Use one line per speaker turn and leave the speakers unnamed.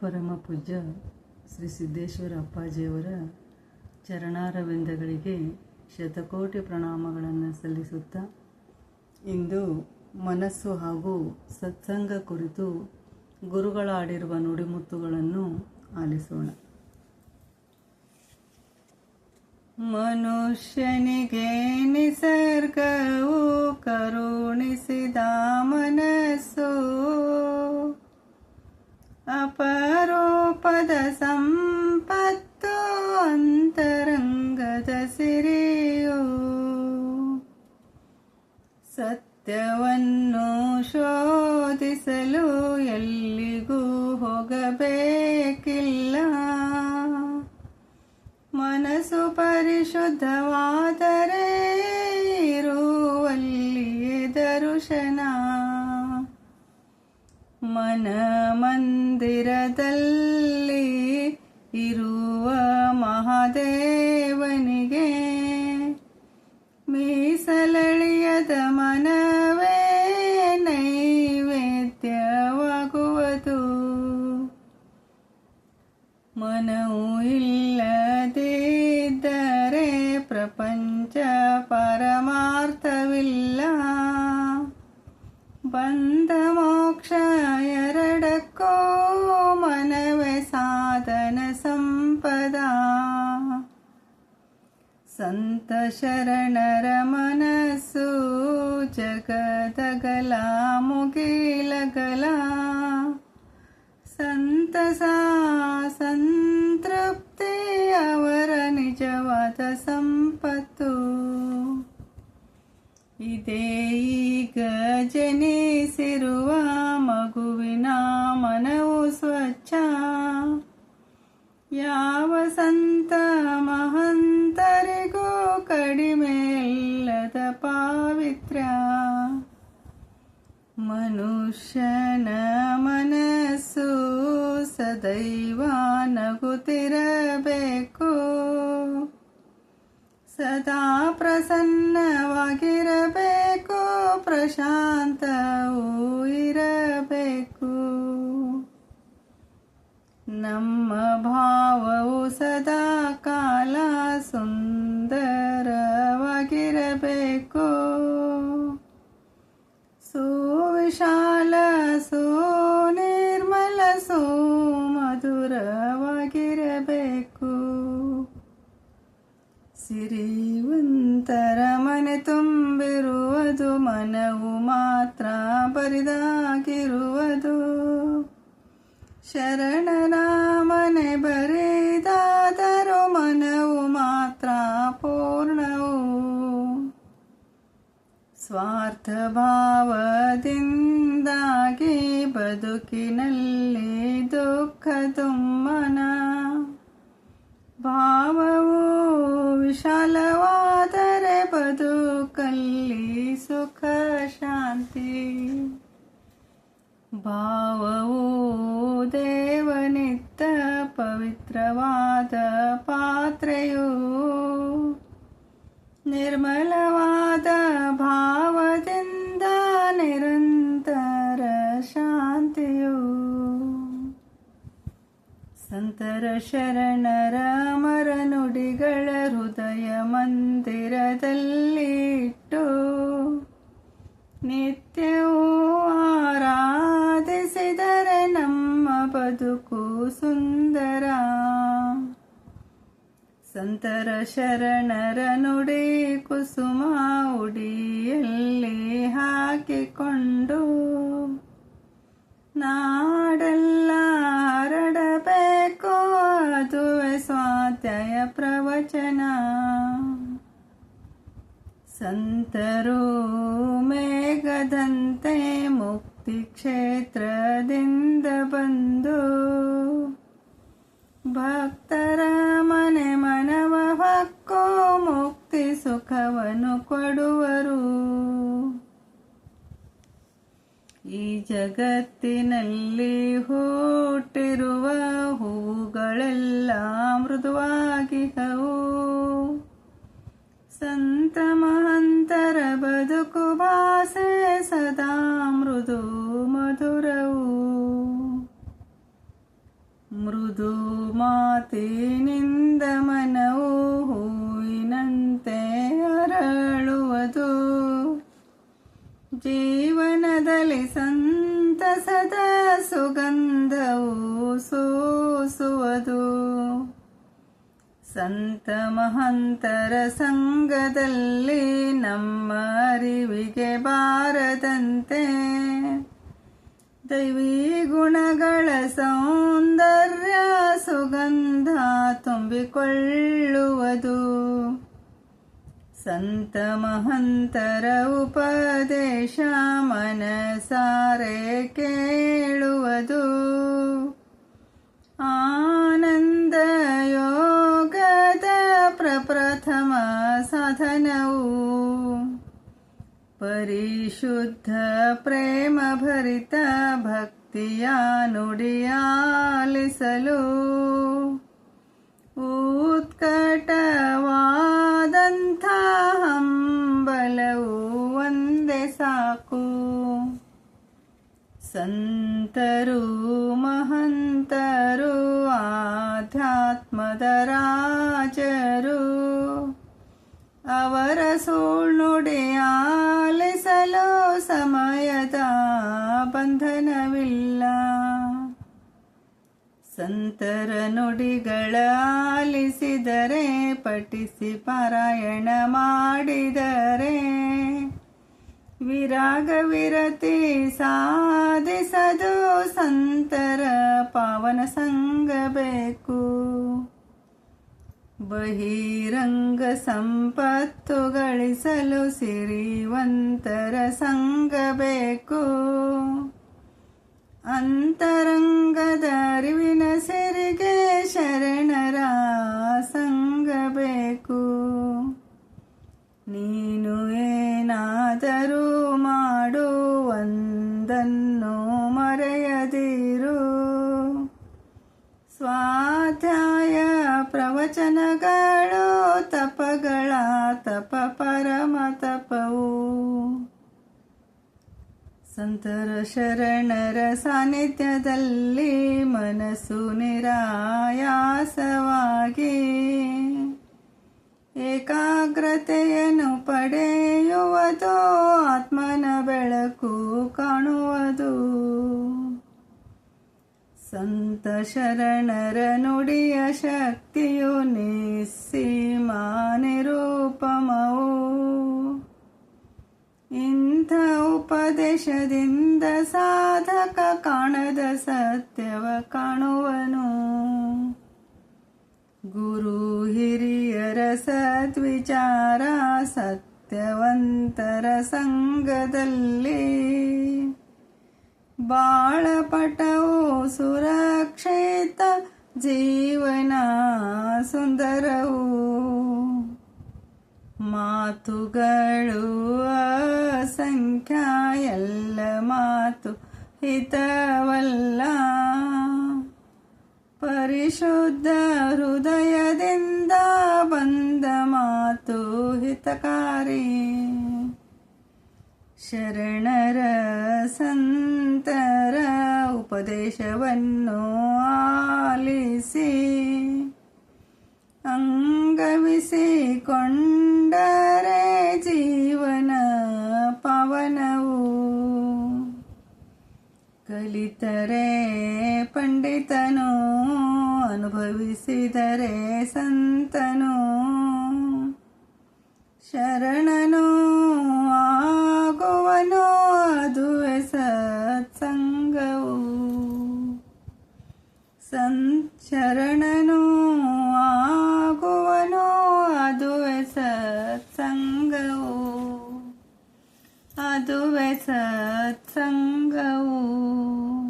ಪರಮ ಪೂಜ್ಯ ಶ್ರೀ ಸಿದ್ದೇಶ್ವರ ಅಪ್ಪಾಜಿಯವರ ಚರಣಾರವಿಂದಗಳಿಗೆ ಶತಕೋಟಿ ಪ್ರಣಾಮಗಳನ್ನು ಸಲ್ಲಿಸುತ್ತಾ ಇಂದು ಮನಸ್ಸು ಹಾಗೂ ಸತ್ಸಂಗ ಕುರಿತು ಗುರುಗಳಾಡಿರುವ ನುಡಿಮುತ್ತುಗಳನ್ನು ಆಲಿಸೋಣ. ಮನುಷ್ಯನಿಗೆ ನಿಸರ್ಗವು ಕರುಣಿಸಿದ ಮನಸ್ಸು अपरोपदसम् ಸಂತ ಮನುಷ್ಯನ ಮನಸ್ಸು ಸದೈವ ನಗುತ್ತಿರಬೇಕು. ಸದಾ ಪ್ರಸನ್ನವಾಗಿರಬೇಕು ಪ್ರಶಾಂತವೂ ಇರಬೇಕು. ನಮ್ಮ ಭಾವವು ಸದಾ ಕಾಲ ಸುಂದರವಾಗಿರಬೇಕು. ಸುವಿಶಾಲ ಸೋ ಮಧುರವಾಗಿರಬೇಕು ಸಿರಿವಂತರ ಮನೆ ತುಂಬಿರುವುದು ಮನವು ಮಾತ್ರ ಬರಿದಾಗಿರುವುದು. ಶರಣನ ಮನೆ ಬರಿದಾದರೂ ಸ್ವಾರ್ಥ ಭಾವದಿಂದಾಗಿ ಬದುಕಿನಲ್ಲಿ ದುಃಖ ದುಮ್ಮನ ಭಾವವು ವಿಶಾಲವಾದರೆ ಬದುಕಲ್ಲಿ ಸುಖ, ಶಾಂತಿ. ಭಾವವು ದೇವನಿತ್ತ ಪವಿತ್ರವಾದ ಪಾತ್ರೆಯು ನಿರ್ಮಲವಾದ ಸಂತರ ಶರಣರ ನುಡಿಗಳ ಹೃದಯ ಮಂದಿರದಲ್ಲಿಟ್ಟು ನಿತ್ಯವೂ ಆರಾಧಿಸಿದರೆ ನಮ್ಮ ಬದುಕು ಸುಂದರ. ಸಂತರ ಶರಣರ ನುಡಿ ಕುಸುಮ ಉಡಿಯಲ್ಲಿ ಹಾಕಿಕೊಂಡು ನಾಡೆಲ್ಲ ಸ್ವಾಧ್ಯಾಯ ಪ್ರವಚನ. ಸಂತರು ಮೇಘದಂತೆ ಮುಕ್ತಿ ಕ್ಷೇತ್ರದಿಂದ ಬಂದು ಭಕ್ತರ ಮನೆ ಮನವ ಹಕ್ಕು ಮುಕ್ತಿ ಸುಖವನ್ನು ಕೊಡುವರು. ಈ ಜಗತ್ತಿನಲ್ಲಿ ಹುಟ್ಟಿರುವ ಹೂಗಳೆಲ್ಲ ಮೃದುವಾಗಿಹವು ಸಂತ ಮಹಂತರ ಬದುಕು ಭಾಸೆ ಸದಾ ಮೃದು ಮಧುರವು. ಮಾತಿನಿಂದ ಮನವು ಹೂವಿನಂತೆ ಅರಳುವುದು. ಜೀವನದಲ್ಲಿ ಸಂತಸದ ಸುಗಂಧವು ಸೋಸುವುದು. ಸಂತ ಮಹಂತರ ಸಂಘದಲ್ಲಿ ನಮ್ಮ ಅರಿವಿಗೆ ಬಾರದಂತೆ ದೈವಿ ಗುಣಗಳ ಸೌಂದರ್ಯ ಸುಗಂಧ ತುಂಬಿಕೊಳ್ಳುವುದು. ಸಂತ ಮಹಂತರ ಉಪದೇಶ ಮನಸಾರೆ ಕೇಳುವುದು. ಆನಂದ ಯೋಗದ ಪ್ರಪ್ರಥಮ ಸಾಧನವು. ಪರಿಶುದ್ಧ ಪ್ರೇಮ ಭರಿತ ಭಕ್ತಿಯ ನುಡಿಯಾಲಿಸಲು. ಉತ್ಕಟವಾದಂಥ ಹಂಬಲವು ಒಂದೇ ಸಾಕು. ಸಂತರು ಮಹಂತರು ಆಧ್ಯಾತ್ಮದ ರಾಜರು. ಅವರ ಸುಳ್ನುಡಿ ಆಲಿಸಲು ಸಮಯದ ಬಂಧನವಿಲ್ಲ ಸಂತರ ನುಡಿಗಳ ಆಲಿಸಿದರೆ ಪಠಿಸಿ ಪಾರಾಯಣ ಮಾಡಿದರೆ. ವಿರಾಗ ವಿರತಿ ಸಾಧಿಸದು ಸಂತರ ಪಾವನ ಸಂಗ ಬೇಕು. ಬಹಿರಂಗ ಸಂಪತ್ತು ಗಳಿಸಲು ಸಿರಿವಂತರ ಸಂಗ ಬೇಕು. ಅಂತರಂಗದ ಅರಿವಿನ ಸೆರಿಗೆ ಶರಣರ ಸಂಗ ಬೇಕು. ನೀನು ಏನಾದರೂ ಮಾಡು, ಒಂದನ್ನು ಮರೆಯದಿರು. ಸ್ವಾಧ್ಯಾಯ ಪ್ರವಚನಗಳು, ತಪಗಳ ತಪ ಪರಮ ಸಂತರ ಶರಣರ ಸಾನ್ನಿಧ್ಯದಲ್ಲಿ ಮನಸ್ಸು ನಿರಾಯಾಸವಾಗಿ ಏಕಾಗ್ರತೆಯನ್ನು ಪಡೆಯುವುದು, ಆತ್ಮನ ಬೆಳಕು ಕಾಣುವುದು. ಸಂತ ಶರಣರ ನುಡಿಯ ಶಕ್ತಿಯು ನಿಸ್ಸೀಮಾನಿರೂಪಮವು ನಿರೂಪಮವು. ಇಂಥ ಉಪದೇಶದಿಂದ ಸಾಧಕ ಕಾಣದ ಸತ್ಯವ ಕಾಣುವನು. ಗುರು ಹಿರಿಯರ ಸದ್ವಿಚಾರ ಸತ್ಯವಂತರ ಸಂಘದಲ್ಲಿ. ಬಾಳಪಟವು ಸುರಕ್ಷಿತ ಜೀವನ ಸುಂದರವು ಮಾತುಗಳು ಅಸಂಖ್ಯ ಎಲ್ಲ ಮಾತು ಹಿತವಲ್ಲ. ಪರಿಶುದ್ಧ ಹೃದಯದಿಂದ ಬಂದ ಮಾತು ಹಿತಕಾರಿ. ಶರಣರ ಸಂತರ ಉಪದೇಶವನ್ನು ಆಲಿಸಿ. ಅಂಗವಿಸಿಕೊಂಡರೆ ಜೀವನ ಪವನವು. ಕಲಿತರೆ ಪಂಡಿತನು ಅನುಭವಿಸಿದರೆ ಸಂತನು. ಶರಣನು ಆಗುವನು ಅದುವೆ ಸತ್ಸಂಗವು. ಸಂಚರಣನು ಆಗುವನು 着真个我。